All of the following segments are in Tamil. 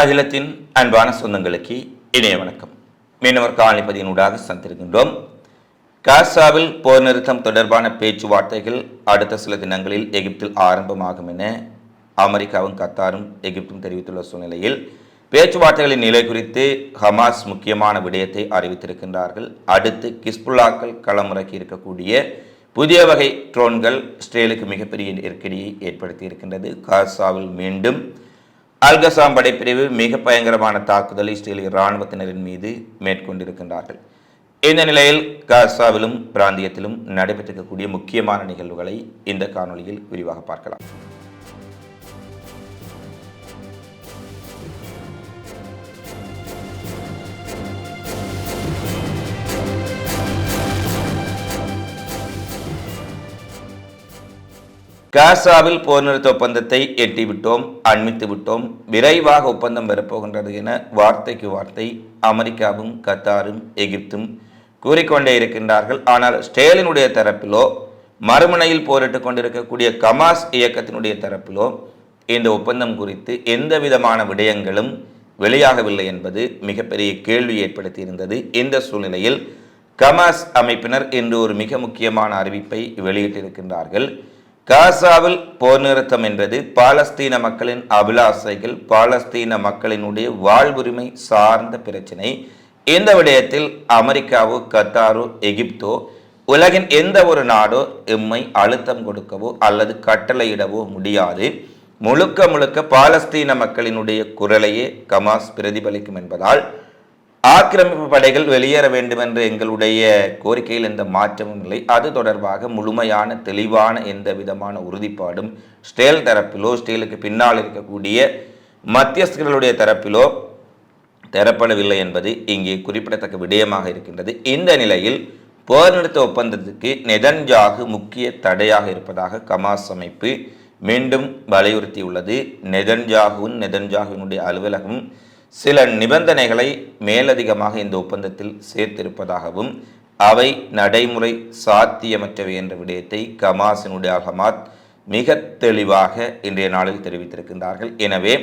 அகிலத்தின் அன்பான சொந்தங்களுக்கு இணைய வணக்கம். மீனவர் காலனிப்பதியினூடாக சந்திருக்கின்றோம். காசாவில் போர் நிறுத்தம் தொடர்பான பேச்சுவார்த்தைகள் அடுத்த சில தினங்களில் எகிப்தில் ஆரம்பமாகும் என அமெரிக்காவும் கத்தாரும் எகிப்தும் தெரிவித்துள்ள சூழ்நிலையில் பேச்சுவார்த்தைகளின் நிலை குறித்து ஹமாஸ் முக்கியமான விடயத்தை அறிவித்திருக்கின்றார்கள். அடுத்து கிஸ்புல்லாக்கள் களமிறக்கி இருக்கக்கூடிய புதிய வகை ட்ரோன்கள் இஸ்ரேலுக்கு மிகப்பெரிய நெருக்கடியை ஏற்படுத்தி இருக்கின்றது. காசாவில் மீண்டும் அல்கசாம் படைப்பிரிவு மிக பயங்கரமான தாக்குதலை இஸ்ரேலிய இராணுவத்தினரின் மீது மேற்கொண்டிருக்கின்றார்கள். இந்த நிலையில் காசாவிலும் பிராந்தியத்திலும் நடைபெற்றிருக்கக்கூடிய முக்கியமான நிகழ்வுகளை இந்த காணொளியில் விரிவாக பார்க்கலாம். காசாவில் போர் நிறுத்த ஒப்பந்தத்தை எட்டிவிட்டோம் அண்மித்து விட்டோம் விரைவாக ஒப்பந்தம் பெறப்போகின்றது என வார்த்தைக்கு வார்த்தை அமெரிக்காவும் கத்தாரும் எகிப்தும் கூறிக்கொண்டே இருக்கின்றார்கள். ஆனால் ஸ்டேலினுடைய தரப்பிலோ மறுமுனையில் போரிட்டுக் கொண்டிருக்கக்கூடிய கமாஸ் இயக்கத்தினுடைய தரப்பிலோ இந்த ஒப்பந்தம் குறித்து எந்த விதமான விடயங்களும் வெளியாகவில்லை என்பது மிகப்பெரிய கேள்வி ஏற்படுத்தியிருந்தது. இந்த சூழ்நிலையில் கமாஸ் அமைப்பினர் இன்று ஒரு மிக முக்கியமான அறிவிப்பை வெளியிட்டிருக்கின்றார்கள். காசாவில் போர் நிறுத்தம் என்பது பாலஸ்தீன மக்களின் அபிலாசைகள் பாலஸ்தீன மக்களினுடைய வாழ்வுரிமை சார்ந்த பிரச்சினை. இந்த விடயத்தில் அமெரிக்காவோ கத்தாரோ எகிப்தோ உலகின் எந்த ஒரு நாடோ எம்மை அழுத்தம் கொடுக்கவோ அல்லது கட்டளையிடவோ முடியாது. முழுக்க முழுக்க பாலஸ்தீன மக்களினுடைய குரலையே கமாஸ் பிரதிபலிக்கும் என்பதால் ஆக்கிரமிப்பு படைகள் வெளியேற வேண்டும் என்ற எங்களுடைய கோரிக்கையில் எந்த மாற்றமும் இல்லை. அது தொடர்பாக முழுமையான தெளிவான எந்த விதமான உறுதிப்பாடும் ஸ்டேல் தரப்பிலோ ஸ்டேலுக்கு பின்னால் இருக்கக்கூடிய மத்தியஸ்தர்களுடைய தரப்பிலோ தரப்படவில்லை என்பது இங்கே குறிப்பிடத்தக்க விடயமாக இருக்கின்றது. இந்த நிலையில் போர் நிறுத்த ஒப்பந்தத்துக்கு நெதன்ஜாகு முக்கிய தடையாக இருப்பதாக கமாஸ் அமைப்பு மீண்டும் வலியுறுத்தியுள்ளது. நெதன்ஜாகுவும் நெதன்ஜாகுவினுடைய அலுவலகம் சில நிபந்தனைகளை மேலதிகமாக இந்த ஒப்பந்தத்தில் சேர்த்திருப்பதாகவும் அவை நடைமுறை சாத்தியமற்றவை என்ற விடயத்தை கமாசினுடைய அகமாத் மிக தெளிவாக இன்றைய நாளில் தெரிவித்திருக்கின்றார்கள். எனவே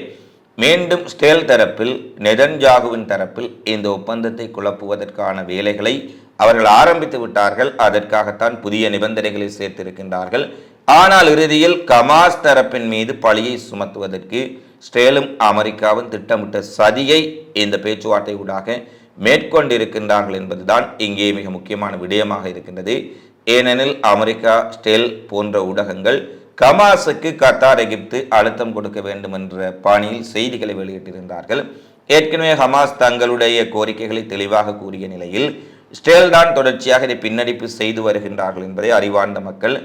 மீண்டும் ஸ்டேல் தரப்பில் நெதன்ஜாகுவின் தரப்பில் இந்த ஒப்பந்தத்தை குழப்புவதற்கான வேலைகளை அவர்கள் ஆரம்பித்து விட்டார்கள். அதற்காகத்தான் புதிய நிபந்தனைகளை சேர்த்திருக்கின்றார்கள். ஆனால் இறுதியில் கமாஸ் தரப்பின் மீது பழியை சுமத்துவதற்கு ஸ்டேலும் அமெரிக்காவும் திட்டமிட்ட சதியை இந்த பேச்சுவார்த்தை ஊடாக மேற்கொண்டிருக்கின்றார்கள் என்பதுதான் இங்கே மிக முக்கியமான விடயமாக இருக்கின்றது. ஏனெனில் அமெரிக்கா ஸ்டேல் போன்ற ஊடகங்கள் கமாஸுக்கு கத்தார் எகிப்து அழுத்தம் கொடுக்க வேண்டும் என்ற பாணியில் செய்திகளை வெளியிட்டிருந்தார்கள். ஏற்கனவே ஹமாஸ் தங்களுடைய கோரிக்கைகளை தெளிவாக கூறிய நிலையில் ஸ்டேல் தான் தொடர்ச்சியாக இதை பின்னடிப்பு செய்து வருகின்றார்கள் என்பதை அறிவார்ந்த மக்கள்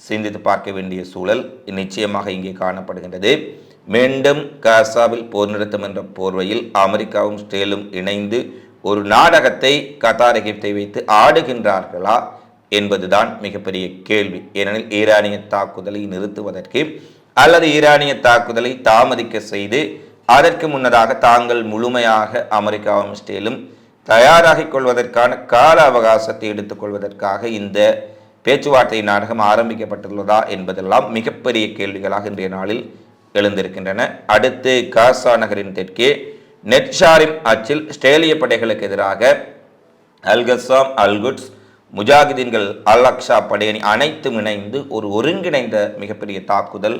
சிந்தித்து பார்க்க வேண்டிய சூழல் நிச்சயமாக இங்கே காணப்படுகின்றது. மீண்டும் காசாவில் போர் நிறுத்தம் என்ற போர்வையில் அமெரிக்காவும் ஸ்டேலும் இணைந்து ஒரு நாடகத்தை கத்தார் எகிப்தை வைத்து ஆடுகின்றார்களா என்பதுதான் மிகப்பெரிய கேள்வி. ஏனெனில் ஈரானிய தாக்குதலை நிறுத்துவதற்கு அல்லது ஈரானிய தாக்குதலை தாமதிக்க செய்து அதற்கு முன்னதாக தாங்கள் முழுமையாக அமெரிக்காவும் ஸ்டேலும் தயாராகிக் கொள்வதற்கான கால அவகாசத்தை எடுத்துக்கொள்வதற்காக இந்த பேச்சுவார்த்தை நாடகம் ஆரம்பிக்கப்பட்டுள்ளதா என்பதெல்லாம் மிகப்பெரிய கேள்விகளாக இன்றைய நாளில் எழுந்திருக்கின்றன. அடுத்து காசா நகரின் தெற்கே நெட்ஷாரிம் அச்சில் ஸ்டேலிய படைகளுக்கு எதிராக அல்கசாம் அல்குட்ஸ் முஜாகிதீன்கள் அல் அக்ஷா படையணி அனைத்தும் இணைந்து ஒரு ஒருங்கிணைந்த மிகப்பெரிய தாக்குதல்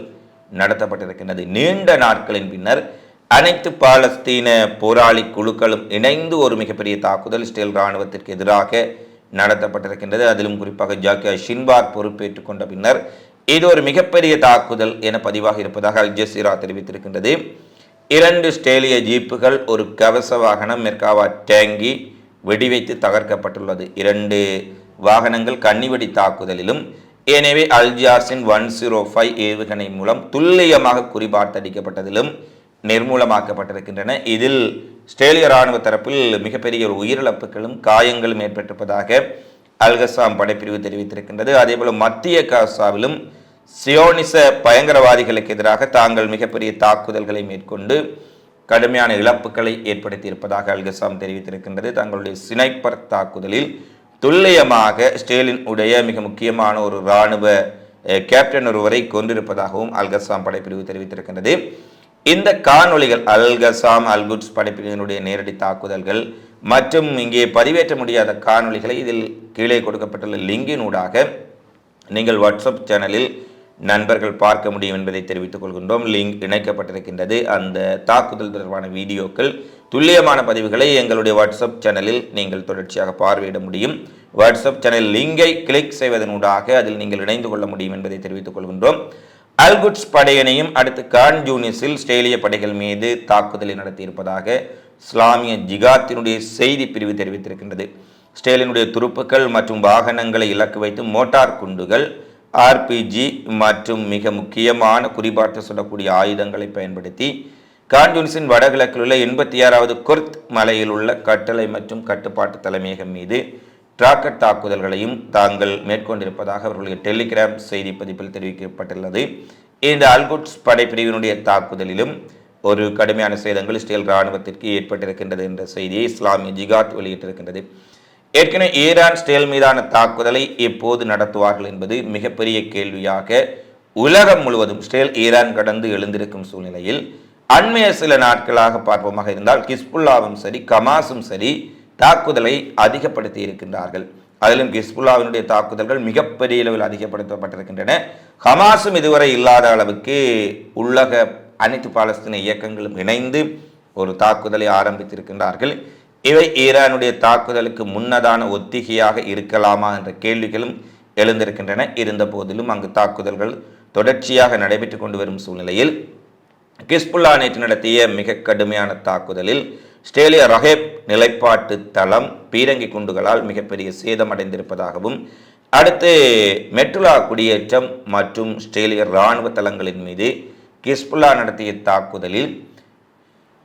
நடத்தப்பட்டிருக்கின்றது. நீண்ட நாட்களின் பின்னர் அனைத்து பாலஸ்தீன போராளி குழுக்களும் இணைந்து ஒரு மிகப்பெரிய தாக்குதல் இஸ்ரேல் இராணுவத்திற்கு எதிராக நடத்தப்பட்டிருக்கின்றது. அதிலும் குறிப்பாக ஜாக்கியா ஷின்பார் பொறுப்பேற்றுக் கொண்ட பின்னர் இது ஒரு மிகப்பெரிய தாக்குதல் என பதிவாக இருப்பதாக அல் ஜசீரா தெரிவித்திருக்கின்றது. இரண்டு ஸ்டேலிய ஜீப்புகள் ஒரு கவச வாகனம் மெர்காவா டேங்கி வெடிவைத்து தகர்க்கப்பட்டுள்ளது. இரண்டு வாகனங்கள் கன்னிவெடி தாக்குதலிலும் எனவே அல்ஜார்ஸின் ஒன் ஜீரோ ஃபைவ் ஏவுகணை மூலம் துல்லியமாக குறிபார்த்தடிக்கப்பட்டதிலும் நிர்மூலமாக்கப்பட்டிருக்கின்றன. இதில் ஸ்டேலிய இராணுவ தரப்பில் மிகப்பெரிய ஒரு உயிரிழப்புகளும் காயங்களும் ஏற்பட்டிருப்பதாக அல்கசாம் படைப்பிரிவு தெரிவித்திருக்கின்றது. அதேபோல மத்திய காசாவிலும் சியோனிச பயங்கரவாதிகளுக்கு எதிராக தாங்கள் மிகப்பெரிய தாக்குதல்களை மேற்கொண்டு கடுமையான இழப்புகளை ஏற்படுத்தி இருப்பதாக அல்கசாம் தெரிவித்திருக்கின்றது. தங்களுடைய சினைப்பர் தாக்குதலில் துல்லியமாக ஸ்டேலின் உடைய மிக முக்கியமான ஒரு இராணுவ கேப்டன் ஒருவரை கொண்டிருப்பதாகவும் அல்கசாம் படைப்பிரிவு தெரிவித்திருக்கின்றது. இந்த காணொளிகள் அல்கசாம் அல்குட்ஸ் படைப்பினுடைய நேரடி தாக்குதல்கள் மற்றும் இங்கே பதிவேற்ற முடியாத காணொளிகளை இதில் கீழே கொடுக்கப்பட்டுள்ள லிங்கினூடாக நீங்கள் வாட்ஸ்அப் சேனலில் நண்பர்கள் பார்க்க முடியும் என்பதை தெரிவித்துக் கொள்கின்றோம். லிங்க் இணைக்கப்பட்டிருக்கின்றது. அந்த தாக்குதல் தொடர்பான வீடியோக்கள் துல்லியமான பதிவுகளை எங்களுடைய வாட்ஸ்அப் சேனலில் நீங்கள் தொடர்ச்சியாக பார்வையிட முடியும். வாட்ஸ்அப் சேனல் லிங்கை கிளிக் செய்வதனூடாக அதில் நீங்கள் இணைந்து கொள்ள முடியும் என்பதை தெரிவித்துக் கொள்கின்றோம். அல்குட்ஸ் படையணையும் அடுத்து கான் ஜூனிஸில் ஸ்டேலிய படைகள் மீது தாக்குதலை நடத்தியிருப்பதாக இஸ்லாமிய ஜிகாத்தினுடைய செய்தி பிரிவு தெரிவித்திருக்கின்றது. ஸ்டேலினுடைய துருப்புக்கள் மற்றும் வாகனங்களை இலக்கு வைத்து மோட்டார் குண்டுகள் ஆர்பிஜி மற்றும் மிக முக்கியமான குறிபாட்டு சொல்லக்கூடிய ஆயுதங்களை பயன்படுத்தி கான்ஜூனிஸின் வடகிழக்கில் உள்ள எண்பத்தி ஆறாவது குர்த் மலையில் உள்ள கட்டளை மற்றும் கட்டுப்பாட்டு தலைமையகம் மீது டிராக்கட் தாக்குதல்களையும் தாங்கள் மேற்கொண்டிருப்பதாக அவர்களுடைய டெலிகிராம் செய்தி பதிப்பில் தெரிவிக்கப்பட்டுள்ளது. இந்த அல்குட்ஸ் படைப்பிரிவினுடைய தாக்குதலிலும் ஒரு கடுமையான சேதங்கள் இஸ்ரேல் இராணுவத்திற்கு ஏற்பட்டிருக்கின்றது என்ற செய்தியை இஸ்லாமிய ஜிகாத் வெளியிட்டிருக்கின்றது. ஏற்கனவே ஈரான் ஸ்டேல் மீதான தாக்குதலை எப்போது நடத்துவார்கள் என்பது மிகப்பெரிய கேள்வியாக உலகம் முழுவதும் ஸ்டேல் ஈரான் கடந்து எழுந்திருக்கும் சூழ்நிலையில் அண்மைய சில நாட்களாக பார்ப்போமாக இருந்தால் கிஸ்புல்லாவும் சரி கமாஸும் சரி தாக்குதலை அதிகப்படுத்தி இருக்கின்றார்கள். அதிலும் கிஸ்புல்லாவினுடைய தாக்குதல்கள் மிகப்பெரிய அளவில் அதிகப்படுத்தப்பட்டிருக்கின்றன. ஹமாஸும் இதுவரை இல்லாத அளவுக்கு உள்ளக அனைத்து பாலஸ்தீன இயக்கங்களும் இணைந்து ஒரு தாக்குதலை ஆரம்பித்திருக்கின்றார்கள். இவை ஈரானுடைய தாக்குதலுக்கு முன்னதான ஒத்திகையாக இருக்கலாமா என்ற கேள்விகளும் எழுந்திருக்கின்றன. இருந்த போதிலும் அங்கு தாக்குதல்கள் தொடர்ச்சியாக நடைபெற்று கொண்டு வரும் சூழ்நிலையில் கிஸ்புல்லா நேற்று நடத்திய மிக கடுமையான தாக்குதலில் ஸ்டேலிய ரஹேப் நிலைப்பாட்டு தளம் பீரங்கி குண்டுகளால் மிகப்பெரிய சேதமடைந்திருப்பதாகவும் அடுத்து மெட்ருலா குடியேற்றம் மற்றும் ஸ்டேலிய இராணுவ தளங்களின் மீது கிஸ்புல்லா நடத்திய தாக்குதலில்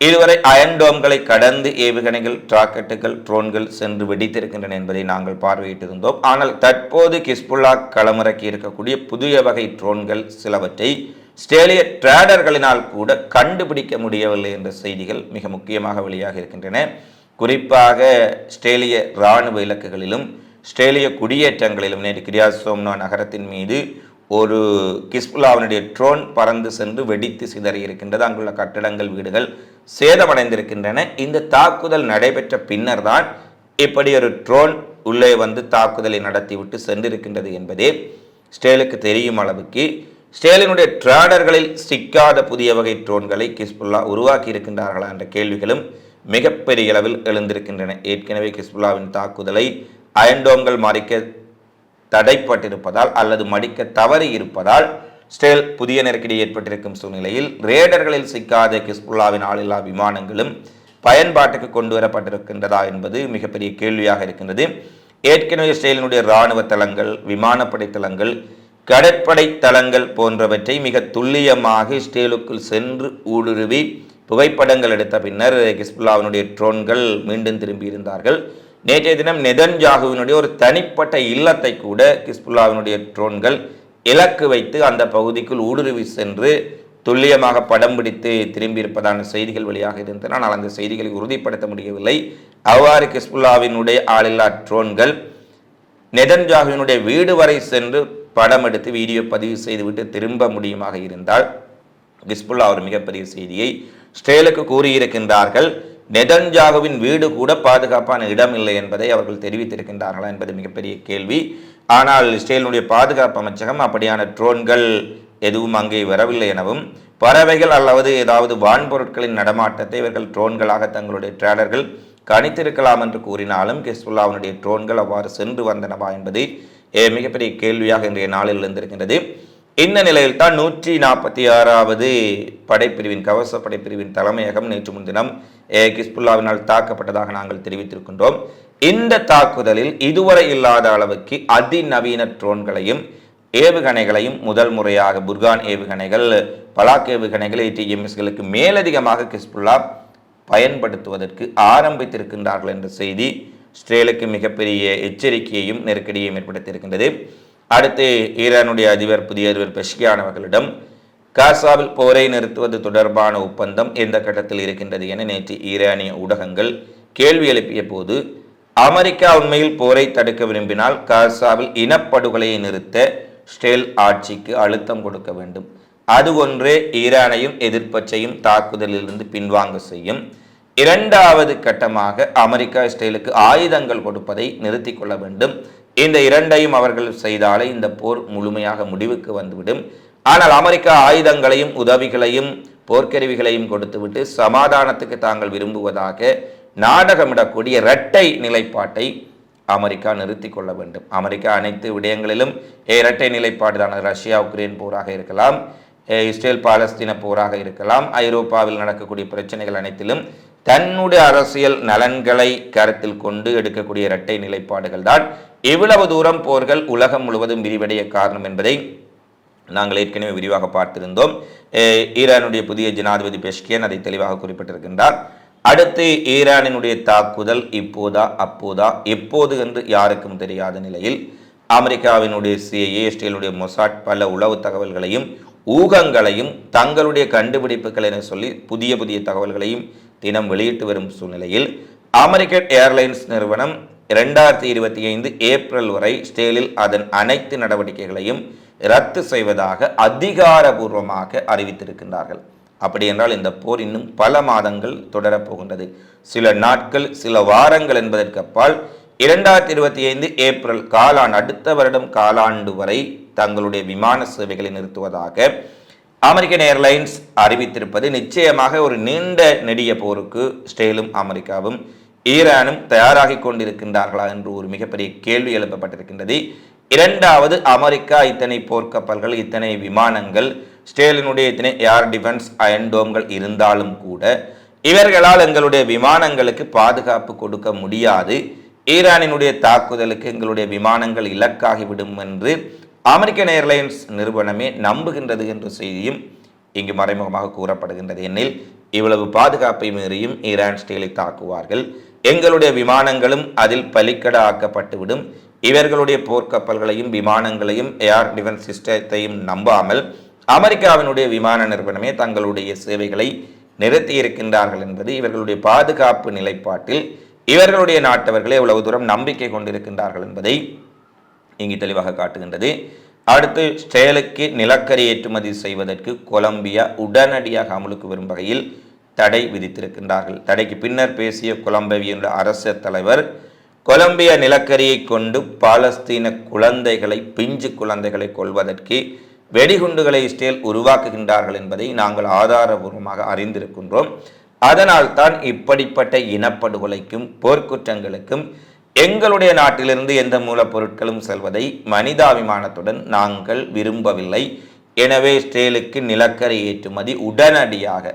இதுவரை அயன்டோம்களை கடந்து ஏவுகணைகள் ராக்கெட்டுகள் ட்ரோன்கள் சென்று வெடித்திருக்கின்றன என்பதை நாங்கள் பார்வையிட்டிருந்தோம். ஆனால் தற்போது கிஸ்புல்லா களமிறக்கி இருக்கக்கூடிய புதிய வகை ட்ரோன்கள் சிலவற்றை ஸ்டேலிய ட்ரேடர்களினால் கூட கண்டுபிடிக்க முடியவில்லை என்ற செய்திகள் மிக முக்கியமாக வெளியாக இருக்கின்றன. குறிப்பாக ஸ்டேலிய இராணுவ இலக்குகளிலும் ஸ்டேலிய குடியேற்றங்களிலும் நேற்று கிரியாசோம்னா நகரத்தின் மீது ஒரு கிஸ்புல்லாவினுடைய ட்ரோன் பறந்து சென்று வெடித்து சிதறி இருக்கின்றது. அங்குள்ள கட்டடங்கள் வீடுகள் சேதமடைந்திருக்கின்றன. இந்த தாக்குதல் நடைபெற்ற பின்னர் தான் இப்படி ஒரு ட்ரோன் உள்ளே வந்து தாக்குதலை நடத்திவிட்டு சென்றிருக்கின்றது என்பதே ஸ்டேலுக்கு தெரியும் அளவுக்கு. ஸ்டேலினுடைய ட்ராடர்களில் சிக்காத புதிய வகை ட்ரோன்களை கிஸ்புல்லா உருவாக்கி இருக்கின்றார்களா என்ற கேள்விகளும் மிகப்பெரிய அளவில் எழுந்திருக்கின்றன. ஏற்கனவே கிஸ்புல்லாவின் தாக்குதலை அயன்டோம்கள் மறிக்க தடைப்பட்டிருப்பதால் அல்லது மடிக்க தவறி இருப்பதால் ஸ்டேல் புதிய நெருக்கடி ஏற்பட்டிருக்கும் சூழ்நிலையில் ரேடர்களில் சிக்காத கிஸ்புல்லாவின் ஆளில்லா விமானங்களும் பயன்பாட்டுக்கு கொண்டு வரப்பட்டிருக்கின்றதா என்பது மிகப்பெரிய கேள்வியாக இருக்கின்றது. ஏற்கனவே ஸ்டேலினுடைய இராணுவ தளங்கள் விமானப்படை தளங்கள் கடற்படை தளங்கள் போன்றவற்றை மிக துல்லியமாக இஸ்ரேலுக்குள் சென்று ஊடுருவி புகைப்படங்கள் எடுத்த பின்னர் கிஸ்புல்லாவினுடைய ட்ரோன்கள் மீண்டும் திரும்பியிருந்தார்கள் நேற்றைய தினம் நெதன்ஜாகுவினுடைய ஒரு தனிப்பட்ட இல்லத்தை கூட கிஸ்புல்லாவினுடைய ட்ரோன்கள் இலக்கு வைத்து அந்த பகுதிக்குள் ஊடுருவி சென்று துல்லியமாக படம் பிடித்து திரும்பியிருப்பதான செய்திகள் வெளியாக இருந்தன. ஆனால் அந்த செய்திகளை உறுதிப்படுத்த முடியவில்லை. அவ்வாறு கிஸ்புல்லாவினுடைய ஆளில்லா ட்ரோன்கள் நெதன்ஜாகுவினுடைய வீடு வரை சென்று படம் எடுத்து வீடியோ பதிவு செய்துவிட்டு திரும்ப முடியுமாக இருந்தால் கிஸ்புல்லா ஒரு மிகப்பெரிய செய்தியை ஸ்டேலுக்கு கூறியிருக்கின்றார்கள். நெதன்ஜாகுவின் வீடு கூட பாதுகாப்பான இடம் இல்லை என்பதை அவர்கள் தெரிவித்திருக்கின்றார்களா என்பது மிகப்பெரிய கேள்வி. ஆனால் இஸ்ரேலினுடைய பாதுகாப்பு அமைச்சகம் அப்படியான ட்ரோன்கள் எதுவும் அங்கே வரவில்லை எனவும் பறவைகள் அல்லது ஏதாவது வான்பொருட்களின் நடமாட்டத்தை இவர்கள் ட்ரோன்களாக தங்களுடைய ட்ரேலர்கள் கணித்திருக்கலாம் என்று கூறினாலும் கெஸ்புல்லாவினுடைய ட்ரோன்கள் அவ்வாறு சென்று வந்தனவா என்பது மிகப்பெரிய கேள்வியாக இன்றைய நாளில் இருந்திருக்கின்றது இந்த நிலையில் தான் நூற்றி நாற்பத்தி ஆறாவது படைப்பிரிவின் கவச படைப்பிரிவின் தலைமையகம் நேற்று முன்தினம் கிஸ்புல்லாவினால் தாக்கப்பட்டதாக நாங்கள் தெரிவித்திருக்கின்றோம். இந்த தாக்குதலில் இதுவரை இல்லாத அளவுக்கு அதிநவீன ட்ரோன்களையும் ஏவுகணைகளையும் முதல் முறையாக புர்கான் ஏவுகணைகள் பலாக் ஏவுகணைகள் டிஎம்எஸ்களுக்கு மேலதிகமாக கிஸ்புல்லா பயன்படுத்துவதற்கு ஆரம்பித்திருக்கின்றார்கள் என்ற செய்தி இஸ்ரேலுக்கு மிகப்பெரிய எச்சரிக்கையையும் நெருக்கடியையும் ஏற்படுத்தியிருக்கின்றது. அடுத்து ஈரானுடைய அதிபர் புதிய அதிபர் பெஷ்கியான் அவர்களிடம் காசாவில் போரை நிறுத்துவது தொடர்பான ஒப்பந்தம் எந்த கட்டத்தில் இருக்கின்றது என நேற்று ஈரானிய ஊடகங்கள் கேள்வி எழுப்பிய போது அமெரிக்கா உண்மையில் போரை தடுக்க விரும்பினால் காசாவில் இனப்படுகொலையை நிறுத்த ஸ்டேல் ஆட்சிக்கு அழுத்தம் கொடுக்க வேண்டும். அது ஒன்றே ஈரானையும் எதிர்ப்பச்சையும் தாக்குதலிலிருந்து பின்வாங்க செய்யும். இரண்டாவது கட்டமாக அமெரிக்கா இஸ்ரேலுக்கு ஆயுதங்கள் கொடுப்பதை நிறுத்தி கொள்ள வேண்டும். இந்த இரண்டையும் அவர்கள் செய்தாலே இந்த போர் முழுமையாக முடிவுக்கு வந்துவிடும். ஆனால் அமெரிக்கா ஆயுதங்களையும் உதவிகளையும் போர்க்கருவிகளையும் கொடுத்துவிட்டு சமாதானத்துக்கு தாங்கள் விரும்புவதாக நாடகமிடக்கூடிய இரட்டை நிலைப்பாட்டை அமெரிக்கா நிறுத்தி கொள்ள வேண்டும். அமெரிக்கா அனைத்து விடயங்களிலும் இரட்டை நிலைப்பாடுதான. ரஷ்யா உக்ரைன் போராக இருக்கலாம் இஸ்ரேல் பாலஸ்தீன போராக இருக்கலாம். ஐரோப்பாவில் நடக்கக்கூடிய பிரச்சனைகள் அனைத்திலும் தன்னுடைய அரசியல் நலன்களை கருத்தில் கொண்டு எடுக்கக்கூடிய இரட்டை நிலைப்பாடுகள் தான். இவ்வளவு தூரம் போர்கள் உலகம் முழுவதும் விரிவடைய காரணம் என்பதை நாங்கள் ஏற்கனவே விரிவாக பார்த்திருந்தோம். ஈரானுடைய புதிய ஜனாதிபதி பெஷ்கியன் அதை தெளிவாக குறிப்பிட்டிருக்கின்றார். அடுத்து ஈரானினுடைய தாக்குதல் இப்போதா அப்போதா எப்போது என்று யாருக்கும் தெரியாத நிலையில் அமெரிக்காவினுடைய சிஐஏ இஸ்ரேலுடைய மொசாட் பல உளவு தகவல்களையும் ஊகங்களையும் தங்களுடைய கண்டுபிடிப்புகள் என சொல்லி புதிய புதிய தகவல்களையும் தினம் வெளியிட்டு வரும் சூழ்நிலையில் அமெரிக்கன் ஏர்லைன்ஸ் நிறுவனம் இரண்டாயிரத்தி இருபத்தி ஐந்து ஏப்ரல் வரை ஸ்டேலில் அதன் அனைத்து நடவடிக்கைகளையும் ரத்து செய்வதாக அதிகாரபூர்வமாக அறிவித்திருக்கின்றார்கள். அப்படி என்றால் இந்த போர் இன்னும் பல மாதங்கள் தொடரப்போகின்றது. சில நாட்கள் சில வாரங்கள் என்பதற்கு அப்பால் இரண்டாயிரத்தி இருபத்தி ஐந்து ஏப்ரல் காலாண்டு அடுத்த வருடம் காலாண்டு வரை தங்களுடைய விமான சேவைகளை நிறுத்துவதாக அமெரிக்கன் ஏர்லைன்ஸ் அறிவித்திருப்பது நிச்சயமாக ஒரு நீண்ட நெடிய போருக்கு ஸ்டேலும் அமெரிக்காவும் ஈரானும் தயாராகி கொண்டிருக்கின்றார்களா என்று ஒரு மிகப்பெரிய கேள்வி எழுப்பப்பட்டிருக்கின்றது. இரண்டாவது அமெரிக்கா இத்தனை போர்க்கப்பல்கள் இத்தனை விமானங்கள் ஸ்டேலினுடைய இத்தனை ஏர் டிஃபென்ஸ் அயன்டோம்கள் இருந்தாலும் கூட இவர்களால் எங்களுடைய விமானங்களுக்கு பாதுகாப்பு கொடுக்க முடியாது. ஈரானினுடைய தாக்குதலுக்கு எங்களுடைய விமானங்கள் இலக்காகிவிடும் என்று அமெரிக்கன் ஏர்லைன்ஸ் நிறுவனமே நம்புகின்றது என்ற செய்தியும் இங்கு மறைமுகமாக கூறப்படுகின்றது. எனில் இவ்வளவு பாதுகாப்பை மீறியும் ஈரான் ஸ்டீலை தாக்குவார்கள். எங்களுடைய விமானங்களும் அதில் பலிக்கட ஆக்கப்பட்டுவிடும் இவர்களுடைய போர்க்கப்பல்களையும் விமானங்களையும் ஏர் டிஃபென்ஸ் சிஸ்டத்தையும் நம்பாமல் அமெரிக்காவினுடைய விமான நிறுவனமே தங்களுடைய சேவைகளை நிறுத்தியிருக்கின்றார்கள் என்பது இவர்களுடைய பாதுகாப்பு நிலைப்பாட்டில் இவர்களுடைய நாட்டவர்களே எவ்வளவு தூரம் நம்பிக்கை கொண்டிருக்கின்றார்கள் என்பதை இங்கு தெளிவாக காட்டுகின்றது. அடுத்து ஸ்டேலுக்கு நிலக்கரி ஏற்றுமதி செய்வதற்கு கொலம்பியா உடனடியாக அமலுக்கு வரும் வகையில் தடை விதித்திருக்கின்றார்கள். தடைக்கு பின்னர் பேசிய கொலம்பியாவினுடைய அரசு தலைவர் கொலம்பியா நிலக்கரியை கொண்டு பாலஸ்தீன குழந்தைகளை பிஞ்சு குழந்தைகளை கொள்வதற்கு வெடிகுண்டுகளை இஸ்ரேல் உருவாக்குகின்றார்கள் என்பதை நாங்கள் ஆதாரபூர்வமாக அறிந்திருக்கின்றோம். அதனால்தான் இப்படிப்பட்ட இனப்படுகொலைக்கும் போர்க்குற்றங்களுக்கும் எங்களுடைய நாட்டிலிருந்து எந்த மூலப்பொருட்களும் செல்வதை மனிதாபிமானத்துடன் நாங்கள் விரும்பவில்லை. எனவே ஸ்டேலுக்கு நிலக்கரி ஏற்றுமதி உடனடியாக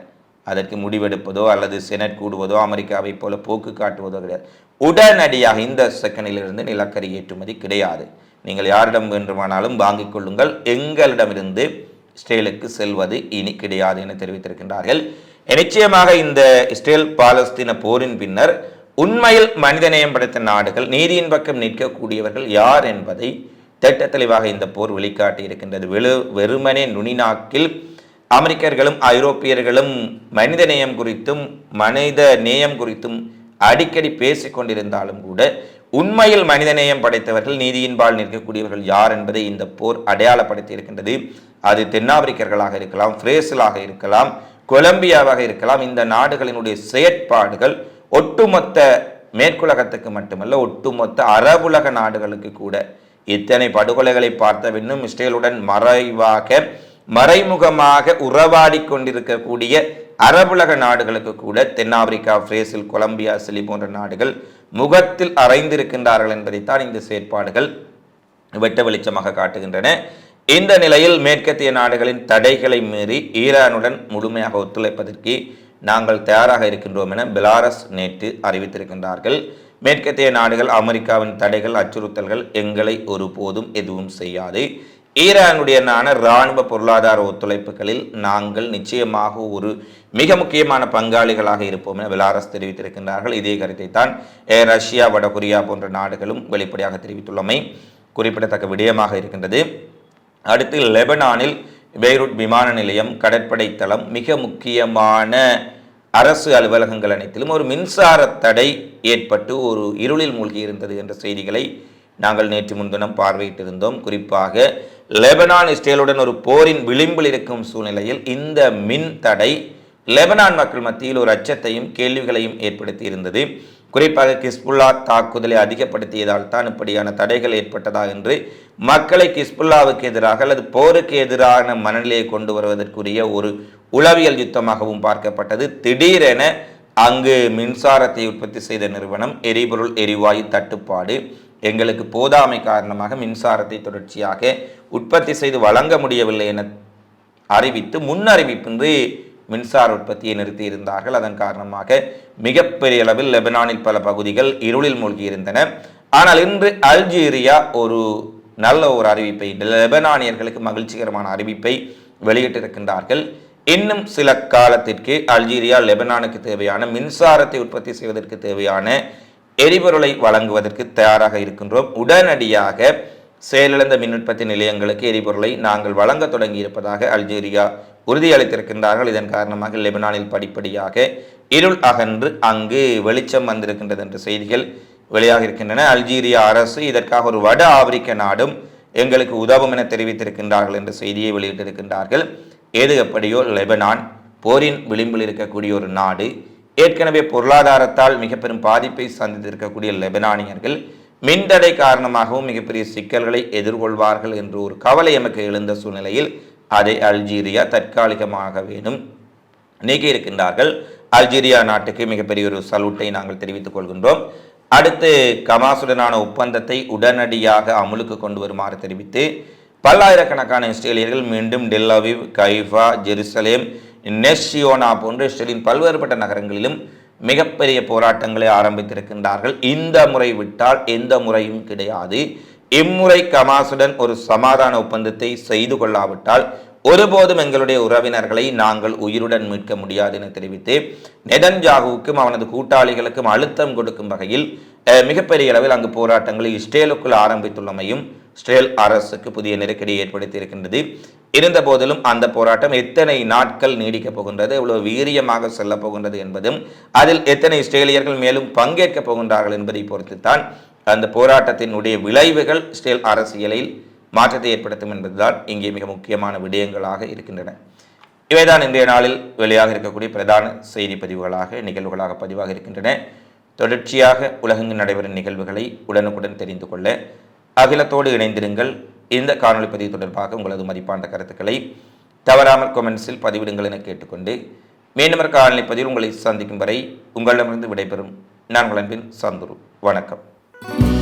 அதற்கு முடிவெடுப்பதோ அல்லது செனட் கூடுவதோ அமெரிக்காவை போல போக்கு காட்டுவதோ கிடையாது. உடனடியாக இந்த செகண்டிலிருந்து நிலக்கரி ஏற்றுமதி கிடையாது. நீங்கள் யாரிடம் வேண்டுமானாலும் வாங்கிக் கொள்ளுங்கள். எங்களிடமிருந்து இஸ்ரேலுக்கு செல்வது இனி கிடையாது என தெரிவித்திருக்கின்றார்கள். நிச்சயமாக இந்த இஸ்ரேல் பாலஸ்தீன போரின் பின்னர் உண்மையில் மனிதநேயம் படைத்த நாடுகள் நீதியின் பக்கம் நிற்கக்கூடியவர்கள் யார் என்பதை திட்ட தெளிவாக இந்த போர் வெளிக்காட்டி இருக்கின்றது. வெளு வெறுமனே நுனிநாக்கில் அமெரிக்கர்களும் ஐரோப்பியர்களும் மனிதநேயம் குறித்தும் மனித நேயம் குறித்தும் அடிக்கடி பேசிக்கொண்டிருந்தாலும் கூட உண்மையில் மனிதநேயம் படைத்தவர்கள் நீதியின்பால் நிற்கக்கூடியவர்கள் யார் என்பதை இந்த போர் அடையாளப்படுத்தி இருக்கின்றது. அது தென்னாப்பிரிக்கர்களாக இருக்கலாம் பிரேசிலாக இருக்கலாம் கொலம்பியாவாக இருக்கலாம் இந்த நாடுகளினுடைய செயற்பாடுகள் ஒட்டுமொத்த மேற்குலகத்துக்கு மட்டுமல்ல ஒட்டுமொத்த அரபுலக நாடுகளுக்கு கூட இத்தனை படுகொலைகளை பார்த்தவின்னும் இஸ்ரேலுடன் மறைவாக மறைமுகமாக உறவாடி கொண்டிருக்கக்கூடிய அரபுலக நாடுகளுக்கு கூட தென்னாப்பிரிக்கா பிரேசில் கொலம்பியா சிலி போன்ற நாடுகள் முகத்தில் அறைந்திருக்கின்றார்கள் என்பதைத்தான் இந்த செயற்பாடுகள் வெட்ட வெளிச்சமாக காட்டுகின்றன. இந்த நிலையில் மேற்கத்திய நாடுகளின் தடைகளை மீறி ஈரானுடன் முழுமையாக ஒத்துழைப்பதற்கு நாங்கள் தயாராக இருக்கின்றோம் என பெலாரஸ் நேற்று அறிவித்திருக்கின்றார்கள். மேற்கத்திய நாடுகள் அமெரிக்காவின் தடைகள் அச்சுறுத்தல்கள் எங்களை ஒருபோதும் எதுவும் செய்யாது. ஈரானுடையனான இராணுவ பொருளாதார ஒத்துழைப்புகளில் நாங்கள் நிச்சயமாக ஒரு மிக முக்கியமான பங்காளிகளாக இருப்போம் என பெலாரஸ் தெரிவித்திருக்கின்றார்கள். இதே கருத்தை தான் ரஷ்யா வடகொரியா போன்ற நாடுகளும் வெளிப்படையாக தெரிவித்துள்ளமை குறிப்பிடத்தக்க விடயமாக இருக்கின்றது. அடுத்து லெபனானில் பெய்ரூட் விமான நிலையம் கடற்படை தளம் மிக முக்கியமான அரசு அலுவலகங்கள் அனைத்திலும் ஒரு மின்சார தடை ஏற்பட்டு ஒரு இருளில் மூழ்கி இருந்தது என்ற செய்திகளை நாங்கள் நேற்று முன்தினம் பார்வையிட்டிருந்தோம். குறிப்பாக லெபனான் இஸ்ரேலுடன் ஒரு போரின் விளிம்பில் இருக்கும் சூழ்நிலையில் இந்த மின் தடை லெபனான் மக்கள் மத்தியில் ஒரு அச்சத்தையும் கேள்விகளையும் ஏற்படுத்தி இருந்தது. குறிப்பாக கிஸ்புல்லா தாக்குதலை அதிகப்படுத்தியதால் தான் இப்படியான தடைகள் ஏற்பட்டதா என்று மக்களை கிஸ்புல்லாவுக்கு எதிராக அல்லது போருக்கு எதிரான மனநிலையை கொண்டு வருவதற்குரிய ஒரு உளவியல் யுத்தமாகவும் பார்க்கப்பட்டது. திடீரென அங்கு மின்சாரத்தை உற்பத்தி செய்த நிறுவனம் எரிபொருள் எரிவாயு தட்டுப்பாடு எங்களுக்கு போதாமை காரணமாக மின்சாரத்தை தொடர்ச்சியாக உற்பத்தி செய்து வழங்க முடியவில்லை என அறிவித்து முன்னறிவிப்பின்றி மின்சார உற்பத்தியை நிறுத்தியிருந்தார்கள். அதன் காரணமாக மிகப்பெரிய அளவில் லெபனானில் பல பகுதிகள் இருளில் மூழ்கியிருந்தன. ஆனால் இன்று அல்ஜீரியா ஒரு நல்ல ஒரு அறிவிப்பை லெபனானியர்களுக்கு மகிழ்ச்சிகரமான அறிவிப்பை வெளியிட்டிருக்கின்றார்கள். இன்னும் சில காலத்திற்கு அல்ஜீரியா லெபனானுக்கு தேவையான மின்சாரத்தை உற்பத்தி செய்வதற்கு தேவையான எரிபொருளை வழங்குவதற்கு தயாராக இருக்கின்றோம். உடனடியாக செயலிழந்த மின் உற்பத்தி நிலையங்களுக்கு எரிபொருளை நாங்கள் வழங்க தொடங்கி இருப்பதாக அல்ஜீரியா உறுதியளித்திருக்கின்றார்கள். இதன் காரணமாக லெபனானில் படிப்படியாக இருள் அகன்று அங்கு வெளிச்சம் வந்திருக்கின்றது என்ற செய்திகள் வெளியாக இருக்கின்றன. அல்ஜீரியா அரசு இதற்காக ஒரு வட ஆப்பிரிக்க நாடும் எங்களுக்கு உதவும் என தெரிவித்திருக்கின்றார்கள் என்ற செய்தியை வெளியிட்டிருக்கின்றார்கள். எது எப்படியோ லெபனான் போரின் விளிம்பில் இருக்கக்கூடிய ஒரு நாடு. ஏற்கனவே பொருளாதாரத்தால் மிக பெரும் பாதிப்பை சந்தித்திருக்கக்கூடிய லெபனானியர்கள் மின்தடை காரணமாகவும் மிகப்பெரிய சிக்கல்களை எதிர்கொள்வார்கள் என்று ஒரு கவலை எமக்கு எழுந்த சூழ்நிலையில் அதை அல்ஜீரியா தற்காலிகமாக வேணும். நீக்கி இருக்கின்றார்கள் அல்ஜீரியா நாட்டுக்கு மிகப்பெரிய ஒரு சல்யூட்டை நாங்கள் தெரிவித்துக் கொள்கின்றோம். அடுத்து கமாசுடனான ஒப்பந்தத்தை உடனடியாக அமுலுக்கு கொண்டு வருமாறு தெரிவித்து பல்லாயிரக்கணக்கான இஸ்ரேலியர்கள் மீண்டும் டெல்லாவிவ் கைஃபா ஜெருசலேம் நெஷியோனா போன்ற இஸ்ரேலின் பல்வேறுபட்ட நகரங்களிலும் மிகப்பெரிய போராட்டங்களை ஆரம்பித்திருக்கின்றார்கள். இந்த முறை விட்டால் எந்த முறையும் கிடையாது. இம்முறை கமாசுடன் ஒரு சமாதான ஒப்பந்தத்தை செய்து கொள்ளாவிட்டால் ஒருபோதும் எங்களுடைய உறவினர்களை நாங்கள் உயிருடன் மீட்க முடியாது என தெரிவித்து நெதன்ஜாகுவுக்கும் அவனது கூட்டாளிகளுக்கும் அழுத்தம் கொடுக்கும் வகையில் மிகப்பெரிய அளவில் அங்கு போராட்டங்களை இஸ்ரேலுக்குள் ஆரம்பித்துள்ளமையும் இஸ்ரேல் அரசுக்கு புதிய நெருக்கடியை ஏற்படுத்தி இருக்கின்றது இருந்த போதிலும் அந்த போராட்டம் எத்தனை நாட்கள் நீடிக்கப் போகின்றது எவ்வளவு வீரியமாக செல்ல போகின்றது என்பதும் அதில் எத்தனை இஸ்ரேலியர்கள் மேலும் பங்கேற்கப் போகின்றார்கள் என்பதை பொறுத்துத்தான் அந்த போராட்டத்தினுடைய விளைவுகள் இஸ்ரேல் அரசியலில் மாற்றத்தை ஏற்படுத்தும் என்பதுதான் இங்கே மிக முக்கியமான விடயங்களாக இருக்கின்றன. இவைதான் இன்றைய நாளில் வெளியாக இருக்கக்கூடிய பிரதான செய்தி பதிவுகளாக நிகழ்வுகளாக பதிவாக இருக்கின்றன. தொடர்ச்சியாக உலகெங்கு நடைபெறும் நிகழ்வுகளை உடனுக்குடன் தெரிந்து கொள்ள அகிலத்தோடு இணைந்திருங்கள். இந்த காணொலி பதிவு தொடர்பாக உங்களது மதிப்பான கருத்துக்களை தவறாமல் கொமெண்ட்ஸில் பதிவிடுங்கள் என கேட்டுக்கொண்டு மீண்டும் காணொலி பதிவில் உங்களை சந்திக்கும் வரை உங்களிடமிருந்து விடைபெறும் நான் உங்கள் அன்பின் சந்துரு. வணக்கம். Bye.